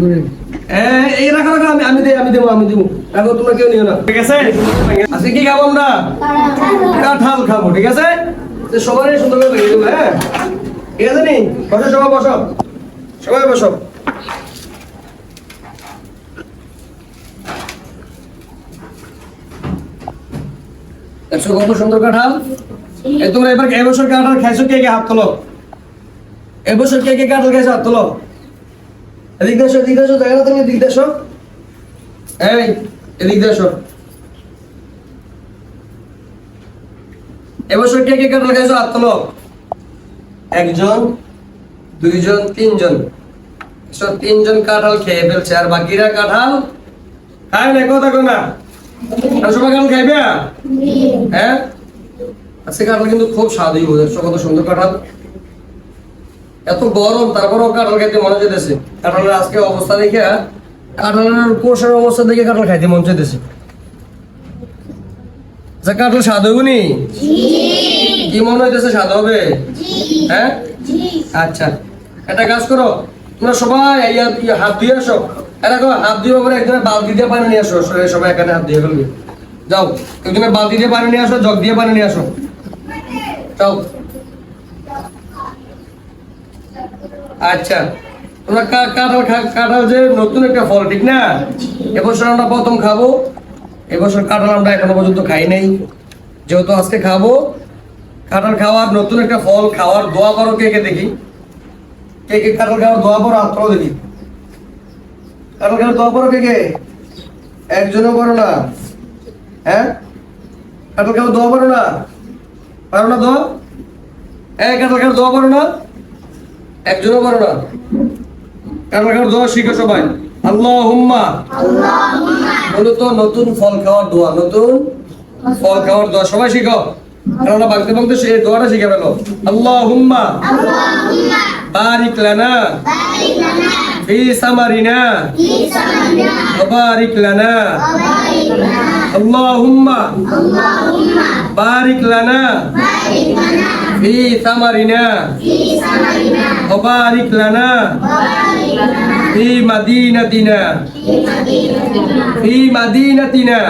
এই এই রাখো রাখো আমি আমি আমি দেবো আমি দেবো। রাখো তোমরা কেউ নিও না। ঠিক আছে? আজকে কি খাব আমরা? কাঁঠাল খাব ঠিক আছে? তো সবাই সুন্দর করে ভেঙে দেবো হ্যাঁ? ঠিক আছে নি? বসো সবাই বসো। সবাই বসো। দেখছ কত সুন্দর কাঁঠাল? তোমরা এবার এবছর কাঁঠাল খাইছো কে কে হাত তোলো? এবছর কে কে কাঁঠাল খাইছো হাত তোলো? এদিক দেশো এদিক দেশো দেখো না তুমি এদিক দেশো এই এদিক দেশো এবছর কে কে হাত তোলো। একজন দুইজন তিনজন। তিনজন কাঁঠাল খেয়ে ফেলছে আর বাকিরা কাঁঠাল খায় না কথা না। সবাই কাঁঠাল খাইবে? হ্যাঁ? আজকে কাঁঠাল কিন্তু খুব স্বাদই বোঝাচ্ছ কত সুন্দর কাঁঠাল। এত গরম তারপরেও কাঁঠাল খাইতে মনে যেতেছে কাঁঠালের আজকে অবস্থা দেখে কাঁঠালের কোষের অবস্থা দেখে কাঁঠাল খাইতে মন চাইতেছে। আচ্ছা কাঁঠাল স্বাদ হবে নি? কি মনে হইতেছে স্বাদ হবে? হ্যাঁ? আচ্ছা একটা কাজ করো তোমরা সবাই হাত- দিয়ে আসো। এটা করো, হাত দিয়ে পরে একজনের বালতি দিয়ে পানি নিয়ে আসো সবাই সবাই এখানে হাত দিয়ে ফেলবে। যাও একজনের বালতি দিয়ে পানি নিয়ে আসো জগ দিয়ে পানি নিয়ে আসো। যাও। আচ্ছা তোমরা কাঁঠাল কাঁঠাল যে নতুন একটা ফল, ঠিক না? এবছর আমরা প্রথম খাব। এবছর কাঁঠাল আমরা এখনও পর্যন্ত খাই নাই। যেহেতু আজকে খাব, কাঁঠাল খাওয়ার নতুন একটা ফল খাওয়ার দোয়া করো কে কে দেখি। কে কে কাঁঠাল খাওয়ার দোয়া করো, আত্মাও দেখি। কাঁঠাল খাওয়ার দোয়া করো কে কে? একজনও করো না। হ্যাঁ? কাঁঠাল খাওয়ার দোয়া করো না। পারো না দোয়া? এই কাঁঠাল খাওয়ার দোয়া করো না। একজনও পারো না? কান্নাকার দোয়া শিখো সবাই? আল্লাহ হুম্মা মূলত নতুন ফল খাওয়ার দোয়া নতুন ফল খাওয়ার দোয়া সবাই শিখো। কেননা বাগতে বাংতে সে দোয়াটা শিখে গেল আল্লাহ হুম্মা বারিক লানা। ফি সামারিনা। বারিক লানা। اللهم بارك لنا في ثمرنا وبارك لنا في مدينتنا في مدينتنا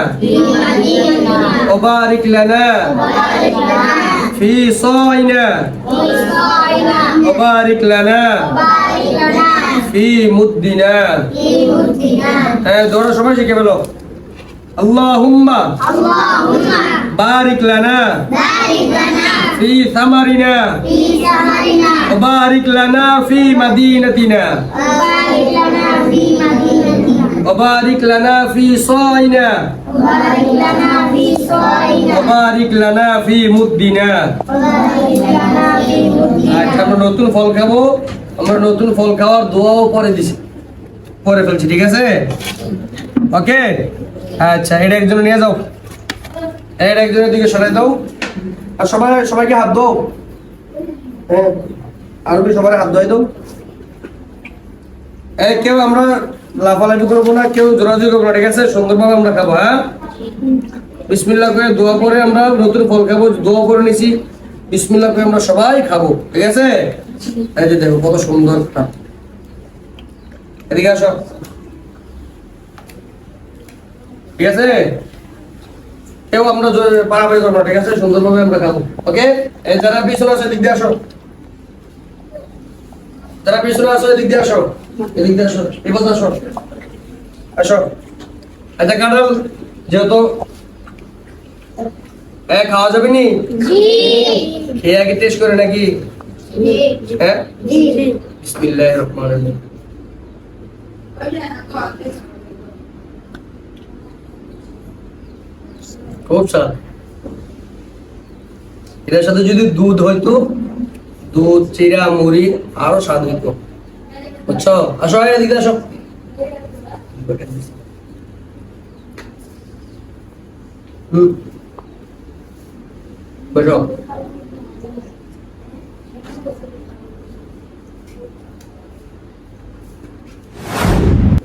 وبارك لنا في صاعنا وبارك لنا في مدنا হ্যাঁ দৌড়া সবাই শিখে ফেলো আল্লাহুম্মা বারিক লানা ফি সামারিনা وبارك لنا في مدينتنا وبارك لنا في صاعنا وبارك لنا في مدنا আচ্ছা আমরা নতুন ফল খাবো আমরা নতুন ফল খাওয়ার দোয়াও পরে দিছি পরে ফেলছি, ঠিক আছে? ওকে? আচ্ছা এটা একজনে নিয়ে যাও। এটা একজনের দিকে সরাই দাও। আর সবাই, সবাইকে হাত দাও। হ্যাঁ আর কি সবাই হাত ধোয়াই দাও। এই, কেউ আমরা লাফালাফি করব না, কেউ জোরাজুরি করব না, ঠিক আছে? সুন্দরভাবে আমরা খাব হ্যাঁ? বিসমিল্লাহ করে দোয়া করে আমরা নতুন ফল খাব, দোয়া করে নিছি। বিসমিল্লাহ করে আমরা সবাই খাব, ঠিক আছে? এই যে দেখো, কত সুন্দর এদিকে আসো। ঠিক আছে? কেউ আমরা পারাপারি করব ঠিক আছে? সুন্দরভাবে আমরা খাব। ওকে এই যারা পিছনে আছে এদিক দিয়ে আসো। যারা পিছনে আসো এদিক দিয়ে আসো। এদিক দিয়ে আসো এবার আসো। আসো। আচ্ছা কাঁঠাল যেহেতু এ খাওয়া যাবে নি? খেয়ে আগে টেস্ট করে নাকি? হ্যাঁ? বিসমিল্লাহির রহমানির রহিম। খুব স্বাদ এটার সাথে যদি দুধ হইতো, দুধ, চিরা, মুড়ি, আরও স্বাদ হইতো। বুঝছ? আসো এদিকে আসো। হুম। বসো।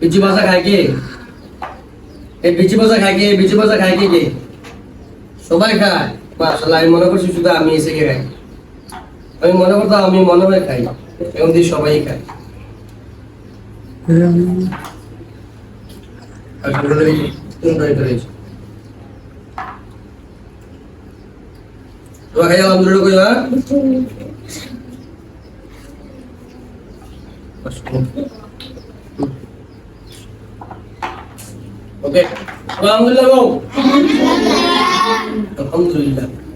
বিচি ভাজা খায় কে? এই বিচি ভাজা খায় কে? বিচি ভাজা খায় কে কে? সবাই খায়। মাশাআল্লাহ, আমি মনে করছি শুধু আমি এসে কে খাই? আমি মনে করতাম আমি মনে হয় খাই, এখন দিয়ে সবাই খায়। আলহামদুলিল্লাহ। তোমরা এটা রয়েছে তোমরা খাই